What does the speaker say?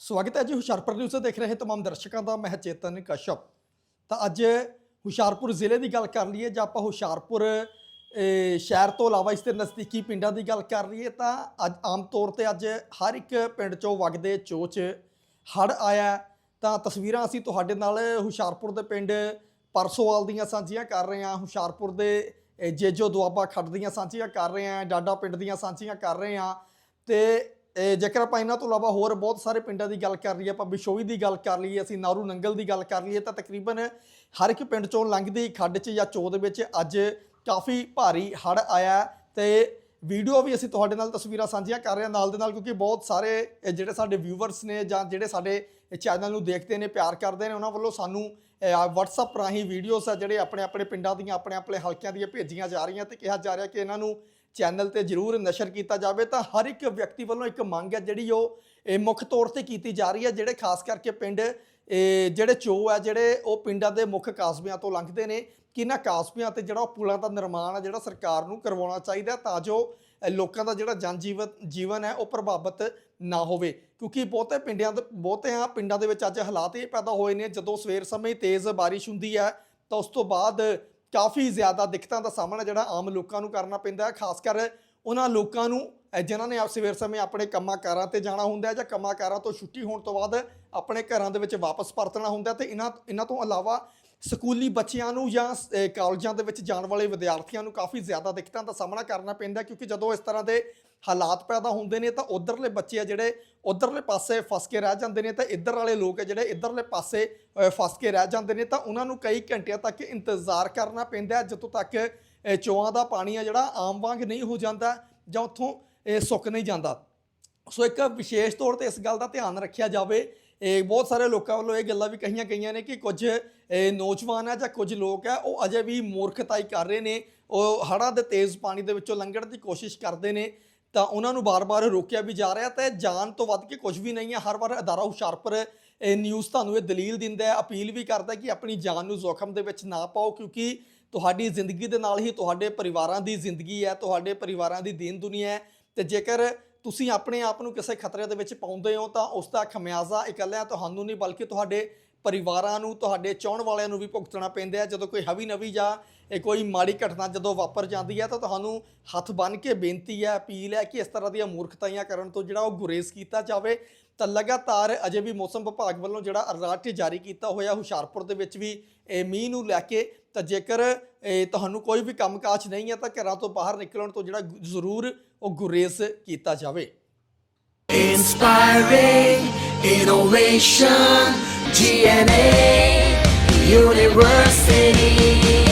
ਸਵਾਗਤ ਹੈ ਜੀ ਹੁਸ਼ਿਆਰਪੁਰ ਨਿਊਜ਼ ਦੇਖ ਰਹੇ ਤਮਾਮ ਦਰਸ਼ਕਾਂ ਦਾ, ਮੈਂ ਚੇਤਨ ਕਸ਼ਪ। ਤਾਂ ਅੱਜ ਹੁਸ਼ਿਆਰਪੁਰ ਜ਼ਿਲ੍ਹੇ ਦੀ ਗੱਲ ਕਰ ਲਈਏ ਜਾਂ ਆਪਾਂ ਹੁਸ਼ਿਆਰਪੁਰ ਸ਼ਹਿਰ ਤੋਂ ਇਲਾਵਾ ਇਸ ਦੇ ਨਜ਼ਦੀਕੀ ਪਿੰਡਾਂ ਦੀ ਗੱਲ ਕਰ ਲਈਏ ਤਾਂ ਅੱਜ ਆਮ ਤੌਰ ਤੇ ਅੱਜ ਹਰ ਇੱਕ ਪਿੰਡ ਚੋਂ ਵਗਦੇ ਚੋਚ ਹੜ ਆਇਆ ਤਾਂ ਤਸਵੀਰਾਂ ਅਸੀਂ ਤੁਹਾਡੇ ਨਾਲ ਹੁਸ਼ਿਆਰਪੁਰ ਦੇ ਪਿੰਡ ਪਰਸੋਵਾਲ ਦੀਆਂ ਸਾਂਝੀਆਂ ਕਰ ਰਹੇ ਹਾਂ। ਹੁਸ਼ਿਆਰਪੁਰ ਦੇ ਜੇਜੋ ਦੁਆਬਾ ਖੱਡ ਦੀਆਂ ਸਾਂਝੀਆਂ ਕਰ ਰਹੇ ਹਾਂ, ਡਾਡਾ ਪਿੰਡ ਦੀਆਂ ਸਾਂਝੀਆਂ ਕਰ ਰਹੇ ਹਾਂ। ਤੇ ਜੇਕਰ ਆਪਾਂ ਇਹਨਾਂ ਤੋਂ ਇਲਾਵਾ ਹੋਰ ਬਹੁਤ ਸਾਰੇ ਪਿੰਡਾਂ ਦੀ ਗੱਲ ਕਰ ਲਈਏ ਆਪਾਂ ਬਿਸ਼ੋਈ ਦੀ ਗੱਲ ਕਰ ਲਈਏ ਅਸੀਂ ਨਾਰੂ ਨੰਗਲ ਦੀ ਗੱਲ ਕਰ ਲਈਏ ਤਾਂ ਤਕਰੀਬਨ ਹਰ ਇੱਕ ਪਿੰਡ ਚੋਂ ਲੰਘਦੀ ਖੱਡ 'ਚ ਜਾਂ ਚੋਦ ਵਿੱਚ ਅੱਜ ਕਾਫੀ ਭਾਰੀ ਹੜ ਆਇਆ ਤੇ ਵੀਡੀਓ ਵੀ ਅਸੀਂ ਤੁਹਾਡੇ ਨਾਲ ਤਸਵੀਰਾਂ ਸਾਂਝੀਆਂ ਕਰ ਰਹੇ ਹਾਂ ਨਾਲ ਦੇ ਨਾਲ ਕਿਉਂਕਿ ਬਹੁਤ ਸਾਰੇ ਜਿਹੜੇ ਸਾਡੇ ਵਿਊਵਰਸ ਨੇ ਜਾਂ ਜਿਹੜੇ ਸਾਡੇ ਚੈਨਲ ਨੂੰ ਦੇਖਦੇ ਨੇ ਪਿਆਰ ਕਰਦੇ ਨੇ ਉਹਨਾਂ ਵੱਲੋਂ ਸਾਨੂੰ ਅਹ, WhatsApp ਰਾਹੀਂ ਵੀਡੀਓਜ਼ ਆ ਜਿਹੜੇ ਆਪਣੇ ਆਪਣੇ ਪਿੰਡਾਂ ਦੀਆਂ ਆਪਣੇ ਆਪਣੇ ਹਲਕਿਆਂ ਦੀਆਂ ਭੇਜੀਆਂ ਜਾ ਰਹੀਆਂ ਤੇ ਕਿਹਾ ਜਾ ਰਿਹਾ ਕਿ ਇਹਨਾਂ ਨੂੰ ਚੈਨਲ ਤੇ ਜਰੂਰ ਨਸ਼ਰ ਕੀਤਾ ਜਾਵੇ, ਤਾਂ ਹਰ ਇੱਕ ਵਿਅਕਤੀ ਵੱਲੋਂ ਇੱਕ ਮੰਗ ਹੈ, ਜਿਹੜੀ ਉਹ, ਇਹ ਮੁੱਖ ਤੌਰ ਤੇ ਕੀਤੀ ਜਾ ਰਹੀ ਹੈ, ਜਿਹੜੇ ਖਾਸ ਕਰਕੇ ਪਿੰਡ ਜਿਹੜੇ ਚੋ ਹੈ, ਜਿਹੜੇ ਉਹ ਪਿੰਡਾਂ ਦੇ ਮੁੱਖ ਕਾਸਬਿਆਂ ਤੋਂ ਲੰਘਦੇ ਨੇ ਕਿ ਇਹਨਾਂ ਕਾਸਬਿਆਂ ਤੇ ਜਿਹੜਾ ਉਹ ਪੁਲਾਂ ਦਾ ਨਿਰਮਾਣ ਹੈ, ਜਿਹੜਾ ਸਰਕਾਰ ਨੂੰ ਕਰਵਾਉਣਾ ਚਾਹੀਦਾ ਤਾਂ ਜੋ ਲੋਕਾਂ ਦਾ ਜਿਹੜਾ ਜਨ ਜੀਵਨ ਹੈ, ਉਹ ਪ੍ਰਭਾਵਿਤ ਨਾ ਹੋਵੇ। ਕਿਉਂਕਿ ਬਹੁਤੇ ਪਿੰਡਾਂ ਦੇ ਬਹੁਤਿਆਂ ਪਿੰਡਾਂ ਦੇ ਵਿੱਚ ਅੱਜ ਹਾਲਾਤ ਇਹ ਪੈਦਾ ਹੋਏ ਨੇ, ਜਦੋਂ ਸਵੇਰ ਸਮੇਂ ਤੇਜ਼ ਬਾਰਿਸ਼ ਹੁੰਦੀ ਹੈ, ਤਾਂ ਉਸ ਤੋਂ ਬਾਅਦ ਕਾਫੀ ਜ਼ਿਆਦਾ ਦਿੱਕਤਾਂ ਦਾ ਸਾਹਮਣਾ ਜਿਹੜਾ ਆਮ ਲੋਕਾਂ ਨੂੰ ਕਰਨਾ ਪੈਂਦਾ ਹੈ ਖਾਸ ਕਰ ਉਹਨਾਂ ਲੋਕਾਂ ਨੂੰ ਅ, ਜਿਨ੍ਹਾਂ ਨੇ ਆਪ ਸਵੇਰ ਸਮੇਂ ਆਪਣੇ ਕੰਮਾਂ ਕਾਰਾਂ ਤੇ ਜਾਣਾ ਹੁੰਦਾ ਹੈ ਜਾਂ ਕੰਮਾਂ ਕਾਰਾਂ ਤੋਂ ਛੁੱਟੀ ਹੋਣ ਤੋਂ ਬਾਅਦ ਆਪਣੇ ਘਰਾਂ ਦੇ ਵਿੱਚ ਵਾਪਸ ਪਰਤਣਾ ਹੁੰਦਾ ਹੈ ਤੇ ਇਹਨਾਂ ਇਹਨਾਂ ਤੋਂ ਇਲਾਵਾ ਸਕੂਲੀ ਬੱਚਿਆਂ ਨੂੰ ਜਾਂ ਅ, ਕਾਲਜਾਂ ਦੇ ਵਿੱਚ ਜਾਣ ਵਾਲੇ ਵਿਦਿਆਰਥੀਆਂ ਨੂੰ ਕਾਫੀ ਜ਼ਿਆਦਾ ਦਿੱਕਤਾਂ ਦਾ ਸਾਹਮਣਾ ਕਰਨਾ ਪੈਂਦਾ ਕਿਉਂਕਿ ਜਦੋਂ ਇਸ ਤਰ੍ਹਾਂ ਦੇ ਹਾਲਾਤ ਪੈਦਾ ਹੁੰਦੇ ਨੇ ਤਾਂ ਉਧਰਲੇ ਬੱਚੇ ਆ ਜਿਹੜੇ ਉਧਰਲੇ ਪਾਸੇ ਫਸ ਕੇ ਰਹਿ ਜਾਂਦੇ ਨੇ ਤਾਂ ਇੱਧਰ ਵਾਲੇ ਲੋਕ ਆ ਜਿਹੜੇ ਇੱਧਰਲੇ ਪਾਸੇ ਅ, ਫਸ ਕੇ ਰਹਿ ਜਾਂਦੇ ਨੇ ਤਾਂ ਉਹਨਾਂ ਨੂੰ ਕਈ ਘੰਟਿਆਂ ਤੱਕ ਇੰਤਜ਼ਾਰ ਕਰਨਾ ਪੈਂਦਾ ਹੈ ਜਦੋਂ ਤੱਕ ਅ, ਚੋਆਂ ਦਾ ਪਾਣੀ ਆ ਜਿਹੜਾ ਆਮ ਵਾਂਗ ਨਹੀਂ ਹੋ ਜਾਂਦਾ ਜਾਂ ਉੱਥੋਂ ਇਹ ਸੁੱਕ ਨਹੀਂ ਜਾਂਦਾ। ਸੋ ਇੱਕ ਵਿਸ਼ੇਸ਼ ਤੌਰ ਤੇ ਇਸ ਗੱਲ ਦਾ ਧਿਆਨ ਰੱਖਿਆ ਜਾਵੇ ਇਹ ਬਹੁਤ ਸਾਰੇ ਲੋਕਾਂ ਵੱਲੋਂ ਇਹ ਗੱਲਾਂ ਵੀ ਕਹੀਆਂ ਗਈਆਂ ਨੇ ਕਿ ਕੁਝ, ਇਹ ਨੌਜਵਾਨ ਹੈ ਜਾਂ ਕੁਝ ਲੋਕ ਹੈ ਉਹ ਅਜੇ ਵੀ ਮੂਰਖਤਾਈ ਕਰ ਰਹੇ ਨੇ, ਉਹ ਹੜ੍ਹਾਂ ਦੇ ਤੇਜ਼ ਪਾਣੀ ਦੇ ਵਿੱਚੋਂ ਲੰਘਣ ਦੀ ਕੋਸ਼ਿਸ਼ ਕਰਦੇ ਨੇ, ਤਾਂ ਉਹਨਾਂ ਨੂੰ ਬਾਰ-ਬਾਰ ਰੋਕਿਆ ਵੀ ਜਾ ਰਿਹਾ ਤੇ ਜਾਨ ਤੋਂ ਵੱਧ ਕੇ ਕੁਝ ਵੀ ਨਹੀਂ ਹੈ ਹਰ ਵਾਰ ਅਦਾਰਾ ਹੁਸ਼ਿਆਰਪੁਰ, ਇਹ ਨਿਊਜ਼ ਤੁਹਾਨੂੰ ਇਹ ਦਲੀਲ ਦਿੰਦਾ ਹੈ, ਅਪੀਲ ਵੀ ਕਰਦਾ ਕਿ ਆਪਣੀ ਜਾਨ ਨੂੰ ਜ਼ੋਖਮ ਦੇ ਵਿੱਚ ਨਾ ਪਾਓ, ਕਿਉਂਕਿ ਤੁਹਾਡੀ ਜ਼ਿੰਦਗੀ ਦੇ ਨਾਲ ਹੀ ਤੁਹਾਡੇ ਪਰਿਵਾਰਾਂ ਦੀ ਜ਼ਿੰਦਗੀ ਹੈ, ਤੁਹਾਡੇ ਪਰਿਵਾਰਾਂ ਦੀ ਦੀਨ ਦੁਨੀਆ ਹੈ ਤੇ ਜੇਕਰ ਤੁਸੀਂ ਆਪਣੇ ਆਪ ਨੂੰ ਕਿਸੇ ਖਤਰੇ ਦੇ ਵਿੱਚ ਪਾਉਂਦੇ ਹੋ ਤਾਂ ਉਸ ਦਾ ਖਮਿਆਜ਼ਾ ਇਕੱਲਿਆਂ ਤੁਹਾਨੂੰ ਨਹੀਂ ਬਲਕਿ ਤੁਹਾਡੇ ਪਰਿਵਾਰਾਂ ਨੂੰ, ਤੁਹਾਡੇ ਚਾਹਣ ਵਾਲਿਆਂ ਨੂੰ ਵੀ ਭੁਗਤਣਾ ਪੈਂਦਾ ਹੈ। ਜਦੋਂ ਕੋਈ ਹਵੀ ਨਵੀ ਜਾਂ ਇਹ ਕੋਈ ਮਾੜੀ ਘਟਨਾ ਜਦੋਂ ਵਾਪਰ ਜਾਂਦੀ ਹੈ ਤਾਂ ਤੁਹਾਨੂੰ ਹੱਥ ਬੰਨ੍ਹ ਕੇ ਬੇਨਤੀ ਹੈ, ਅਪੀਲ ਹੈ ਕਿ ਇਸ ਤਰ੍ਹਾਂ ਦੀਆਂ ਮੂਰਖਤਾਈਆਂ ਕਰਨ ਤੋਂ ਜਿਹੜਾ ਉਹ ਗੁਰੇਜ਼ ਕੀਤਾ ਜਾਵੇ। ਤਾਂ ਲਗਾਤਾਰ ਅਜੇ ਵੀ ਮੌਸਮ ਵਿਭਾਗ ਵੱਲੋਂ ਜਿਹੜਾ ਅਲਰਟ ਜਾਰੀ ਕੀਤਾ ਹੋਇਆ ਹੁਸ਼ਿਆਰਪੁਰ ਦੇ ਵਿੱਚ ਵੀ ਇਹ ਮੀਂਹ ਨੂੰ ਲੈ ਕੇ ਤਾਂ ਜੇਕਰ ਤੁਹਾਨੂੰ ਕੋਈ ਵੀ ਕੰਮਕਾਜ ਨਹੀਂ ਹੈ ਤਾਂ ਘਰਾਂ ਤੋਂ ਬਾਹਰ ਨਿਕਲਣ ਤੋਂ ਜਿਹੜਾ ਜ਼ਰੂਰ ਉਹ ਗੁਰੇਜ਼ ਕੀਤਾ ਜਾਵੇ Inspiring innovation, GNA University.